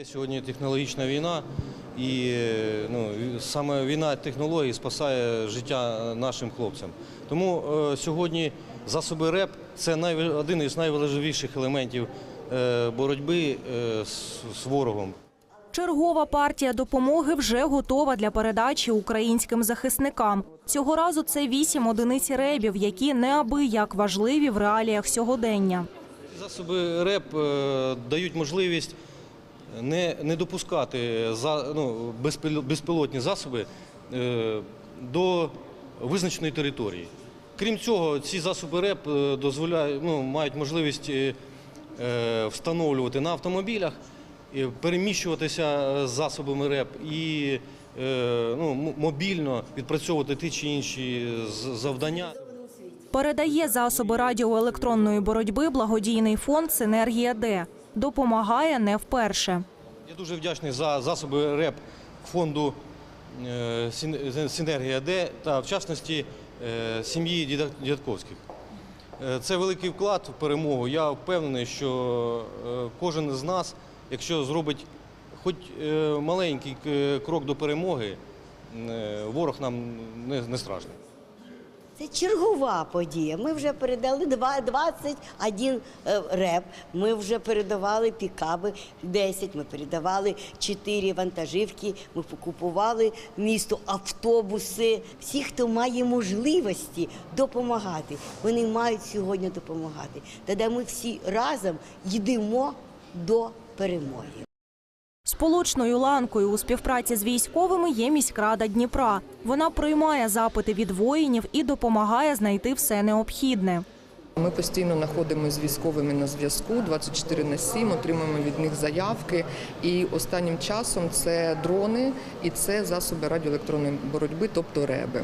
Йде сьогодні технологічна війна, і ну, саме війна технологій спасає життя нашим хлопцям. Тому е, сьогодні засоби РЕП це найваж- один із найважливіших елементів е, боротьби е, з, з ворогом. Чергова партія допомоги вже готова для передачі українським захисникам. Цього разу це вісім одиниць ребів, які неабияк важливі в реаліях сьогодення. Засоби РЕП е, дають можливість не, не допускати за, ну, безпіл- безпілотні засоби е, до визначеної території. Крім цього, ці засоби РЕП е, дозволяють, ну, мають можливість е, е, встановлювати на автомобілях, і переміщуватися е, з засобами РЕП і е, ну, мобільно відпрацьовувати ті чи інші завдання. Передає засоби радіоелектронної боротьби благодійний фонд Синергія Д. Допомагає не вперше. Я дуже вдячний за засоби РЕП фонду е, Синергія Д та в частності е, сім'ї Діда- Дідковських. Е, Це великий вклад в перемогу. Я впевнений, що е, кожен з нас, якщо зробить хоч е, маленький е, крок до перемоги, е, ворог нам не страшний. Це чергова подія. Ми вже передали два- 21 е, реп. Ми вже передавали пікаби 10, Ми передавали 4 вантажівки. Ми покупували місту автобуси. Всі, хто має можливості допомагати, вони мають сьогодні допомагати. Тоді ми всі разом йдемо до перемоги. Сполучною ланкою у співпраці з військовими є міськрада Дніпра. Вона приймає запити від воїнів і допомагає знайти все необхідне. Ми постійно знаходимося з військовими на зв'язку 24 на 7, отримуємо від них заявки. І останнім часом це дрони і це засоби радіоелектронної боротьби, тобто реби.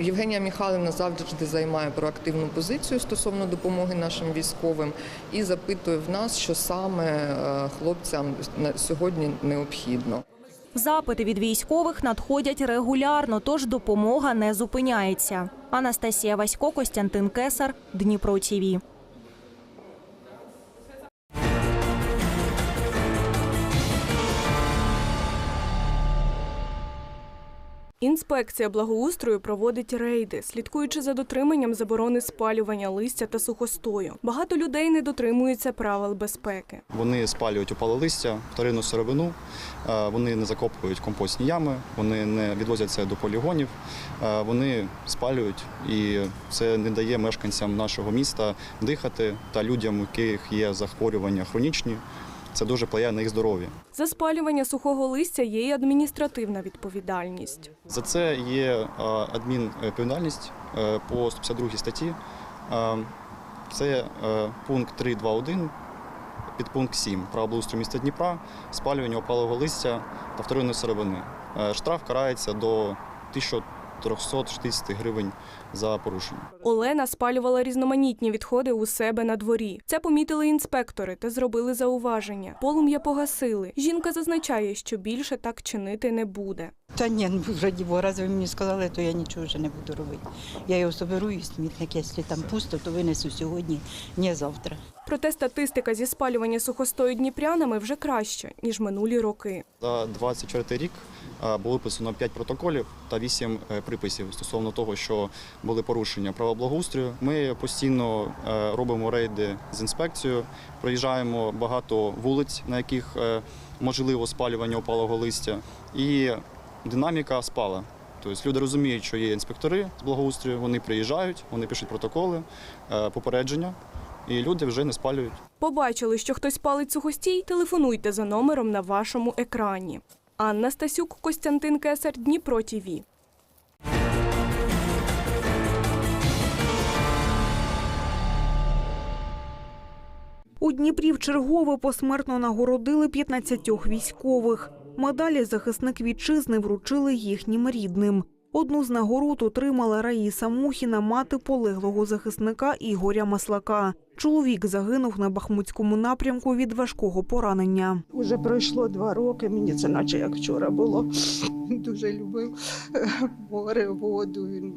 Євгенія Михайлівна завжди займає проактивну позицію стосовно допомоги нашим військовим і запитує в нас, що саме е, хлопцям сьогодні необхідно. Запити від військових надходять регулярно, тож допомога не зупиняється. Анастасія Васько, Костянтин Кесар, Дніпро ТІВІ. Інспекція благоустрою проводить рейди, слідкуючи за дотриманням заборони спалювання листя та сухостою. Багато людей не дотримуються правил безпеки. Вони спалюють опале листя, вторинну сировину, е, вони не закопують компостні ями, вони не відвозять це до полігонів, е, вони спалюють, і це не дає мешканцям нашого міста дихати та людям, у яких є захворювання хронічні. Це дуже впливає на їх здоров'я. За спалювання сухого листя є й адміністративна відповідальність. За це є е, адмінвідповідальність е, по 152 статті. Е, Це е, пункт 3.2.1, підпункт 7 правоустрою міста Дніпра, спалювання опалого листя та вторинної сировини. Е, Штраф карається до 1360 гривень за порушення. Олена спалювала різноманітні відходи у себе на дворі. Це помітили інспектори та зробили зауваження. Полум'я погасили. Жінка зазначає, що більше так чинити не буде. Та ні, ну раді Бога, раз ви мені сказали, то я нічого вже не буду робити. Я його соберу і смітник, якщо там пусто, то винесу сьогодні, не завтра. Проте статистика зі спалювання сухостою дніпрянами вже краща ніж минулі роки. За 24 рік було виписано 5 протоколів та 8 е, приписів стосовно того, що були порушення права благоустрою. Ми постійно е, робимо рейди з інспекцією, проїжджаємо багато вулиць, на яких е, можливо спалювання опалого листя, і динаміка спала. Тобто люди розуміють, що є інспектори з благоустрою, вони приїжджають, вони пишуть протоколи, е, попередження, і люди вже не спалюють. Побачили, що хтось палить сухостій? Телефонуйте за номером на вашому екрані. Анна Стасюк, Костянтин Кесар, Дніпро ТІВІ. У Дніпрі вчергове посмертно нагородили 15 військових. Медалі захисник вітчизни вручили їхнім рідним. Одну з нагород отримала Раїса Мухіна, мати полеглого захисника Ігоря Маслака. Чоловік загинув на Бахмутському напрямку від важкого поранення. Уже пройшло два роки, мені це наче як вчора було. Дуже любив море, воду. Він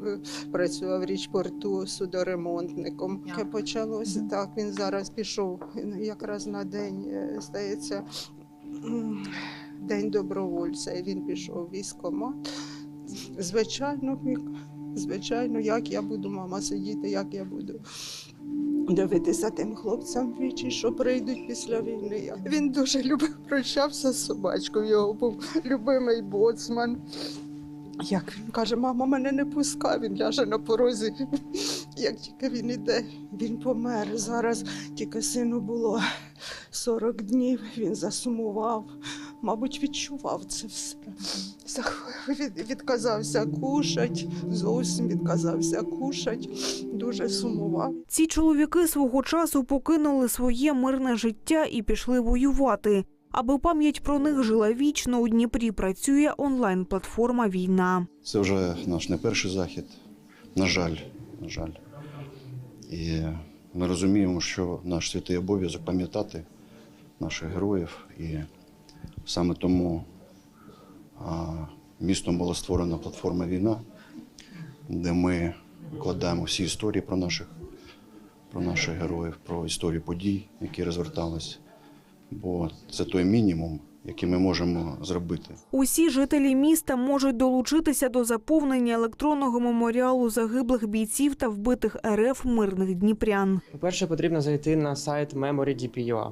працював в річпорту судоремонтником. Яке почалося так. Він зараз пішов якраз на день, е, здається, день добровольця. І він пішов в військкомат. Звичайно, звичайно, як я буду мама сидіти, як я буду дивитися тим хлопцям вічі, що прийдуть після війни. Він дуже любив прощався з собачкою. Його був любимий боцман. Як він каже, мама мене не пускай, він ляже на порозі. Як тільки він іде, він помер. Зараз тільки сину було 40 днів, він засумував, мабуть, відчував це все. Відказався кушать, зовсім відказався кушать, дуже сумував. Ці чоловіки свого часу покинули своє мирне життя і пішли воювати. Аби пам'ять про них жила вічно, у Дніпрі працює онлайн-платформа Війна. Це вже наш не перший захід. На жаль, на жаль. І ми розуміємо, що наш святий обов'язок пам'ятати наших героїв. І саме тому містом була створена платформа Війна, де ми викладаємо всі історії про наших, про наших героїв, про історію подій, які розвертались. Бо це той мінімум, який ми можемо зробити. Усі жителі міста можуть долучитися до заповнення електронного меморіалу загиблих бійців та вбитих РФ мирних дніпрян. По-перше, потрібно зайти на сайт Memory.dp.ua.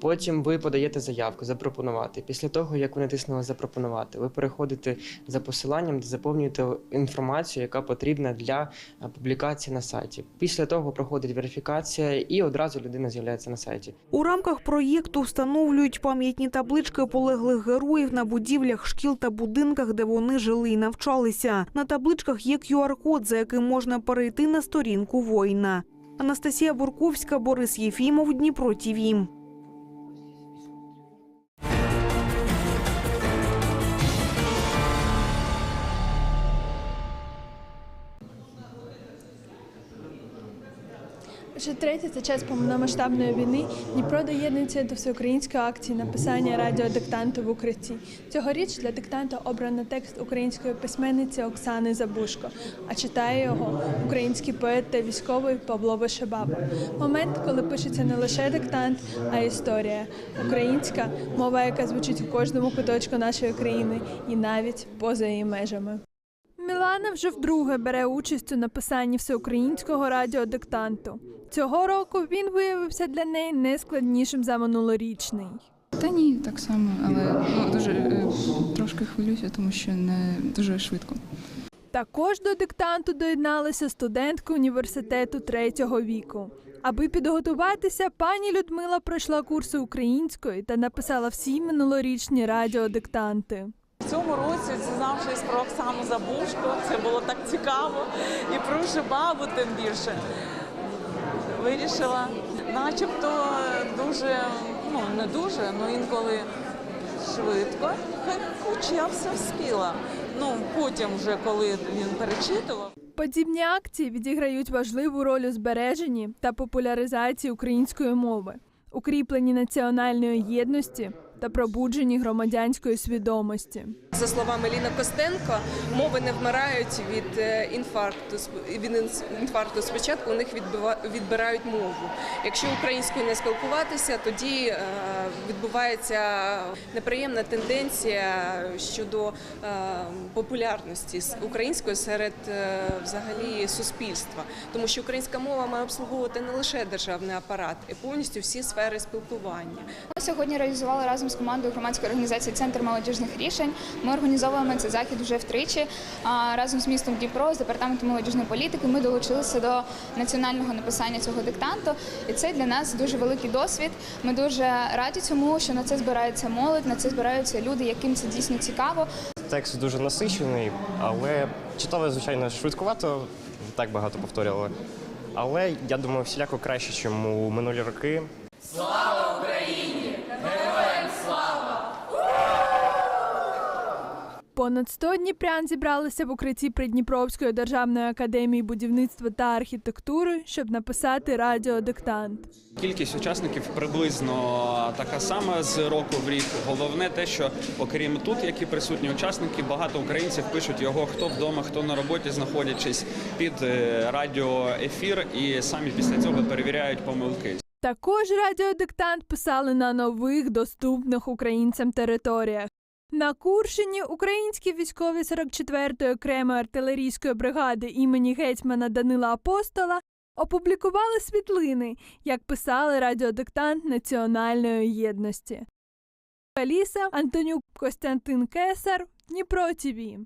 Потім ви подаєте заявку запропонувати. Після того, як ви натиснули запропонувати, ви переходите за посиланням, де заповнюєте інформацію, яка потрібна для е, публікації на сайті. Після того проходить верифікація, і одразу людина з'являється на сайті. У рамках проєкту встановлюють пам'ятні таблички полеглих героїв на будівлях шкіл та будинках, де вони жили і навчалися. На табличках є QR-код, за яким можна перейти на сторінку воїна. Анастасія Бурковська, Борис Єфімов, Дніпро ТІВІ. Вже третє за час повномасштабної війни Дніпро доєднується до всеукраїнської акції написання радіодиктанту в укритті. Цьогоріч для диктанту обрано текст української письменниці Оксани Забушко, а читає його український поет та військовий Павло Вишебаба. Момент, коли пишеться не лише диктант, а історія. Українська мова, яка звучить у кожному куточку нашої країни і навіть поза її межами. Мілана вже вдруге бере участь у написанні всеукраїнського радіодиктанту. Цього року він виявився для неї не складнішим за минулорічний. Та ні, так само, але ну, дуже е, трошки хвилююся, тому що не дуже швидко. Також до диктанту доєдналася студентка університету третього віку. Аби підготуватися, пані Людмила пройшла курси української та написала всі минулорічні радіодиктанти. В цьому році, дізнавшись про Оксану Забушко, це було так цікаво. І про Жибабу тим більше вирішила, начебто дуже, ну не дуже, але інколи швидко, хоч я все вспіла. Ну, потім, вже коли він перечитував. Подібні акції відіграють важливу роль у збереженні та популяризації української мови, укріпленні національної єдності та пробудженні громадянської свідомості. За словами Ліни Костенко, мови не вмирають від е, інфаркту. Від інфаркту спочатку у них відбива- відбирають мову. Якщо українською не спілкуватися, тоді е, відбувається неприємна тенденція щодо е, популярності української серед взагалі суспільства, тому що українська мова має обслуговувати не лише державний апарат, а повністю всі сфери спілкування. Ми сьогодні реалізували разом з командою громадської організації Центр молодіжних рішень. Ми організовуємо цей захід вже втричі. Разом з містом Дніпро, з департаментом молодіжної політики, ми долучилися до національного написання цього диктанту. І це для нас дуже великий досвід. Ми дуже раді цьому, що на це збирається молодь, на це збираються люди, яким це дійсно цікаво. Текст дуже насичений, але читали, звичайно, швидкувато, так багато повторювали. Але я думаю, всіляко краще, ніж у минулі роки. Понад Понад 100 дніпрян зібралися в укритті Придніпровської державної академії будівництва та архітектури, щоб написати радіодиктант. Кількість учасників приблизно така сама з року в рік. Головне те, що окрім тут, які присутні учасники, багато українців пишуть його хто вдома, хто на роботі, знаходячись під е, радіоефір, і самі після цього перевіряють помилки. Також радіодиктант писали на нових доступних українцям територіях. На Курщині українські військові 44-ї окремої артилерійської бригади імені гетьмана Данила Апостола опублікували світлини, як писали радіодиктант національної єдності. Аліса Антонюк Костянтин Кесар Дніпро ТІВІ.